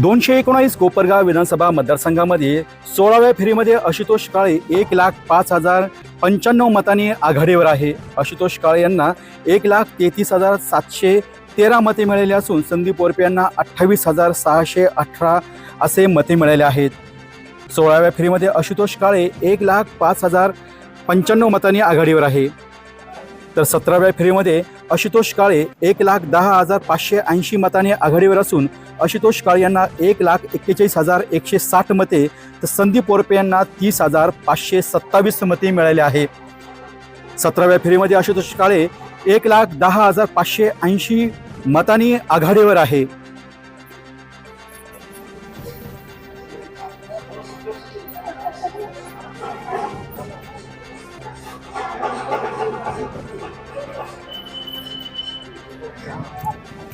दोनशे एकोणावीस कोपरगाव विधानसभा मतदारसंघामध्ये सोळाव्या फेरीमध्ये आशुतोष काळे एक लाख पाच हजार पंच्याण्णव मतांनी आघाडीवर आहे. आशुतोष काळे यांना एक लाख तेहतीस हजार सातशे तेरा मते मिळाली असून संदीप ओरपे यांना अठ्ठावीस हजार सहाशे अठरा असे मते मिळाले आहेत. सोळाव्या फेरीमध्ये आशुतोष काळे एक लाख पाच हजार पंच्याण्णव मतांनी आघाडीवर आहे. तर सतराव्या फेरीमध्ये आशुतोष काळे एक लाख दहा हजार पाचशे ऐंशी मताने आघाडीवर असून आशुतोष काळे यांना एक लाख एक्केचाळीस हजार एकशे साठ मते तर संदीप ओरपे यांना तीस हजार पाचशे सत्तावीस मते मिळाले आहे. सतराव्या फेरीमध्ये आशुतोष काळे एक लाख दहा हजार पाचशे ऐंशी मतांनी आघाडीवर आहे.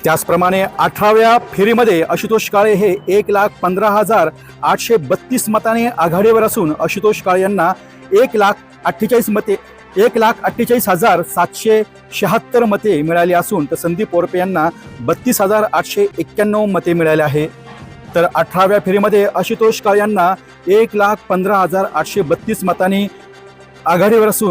त्याचप्रमाणे अठराव्या फेरीमध्ये आशुतोष काळे हे एक लाख पंधरा हजार आठशे बत्तीस मताने आघाडीवर असून आशुतोष काळे यांना एक लाख अठ्ठेचाळीस मते एक लाख अठ्ठेचाळीस हजार सातशे शहात्तर मते मिळाली असून तर संदीप ओरपे यांना बत्तीस हजार आठशे एक्क्याण्णव मते मिळाले आहे. तर अठराव्या फेरीमध्ये आशुतोष काळे यांना एक लाख पंधरा हजार आठशे बत्तीस मतांनी आघाडीवर असून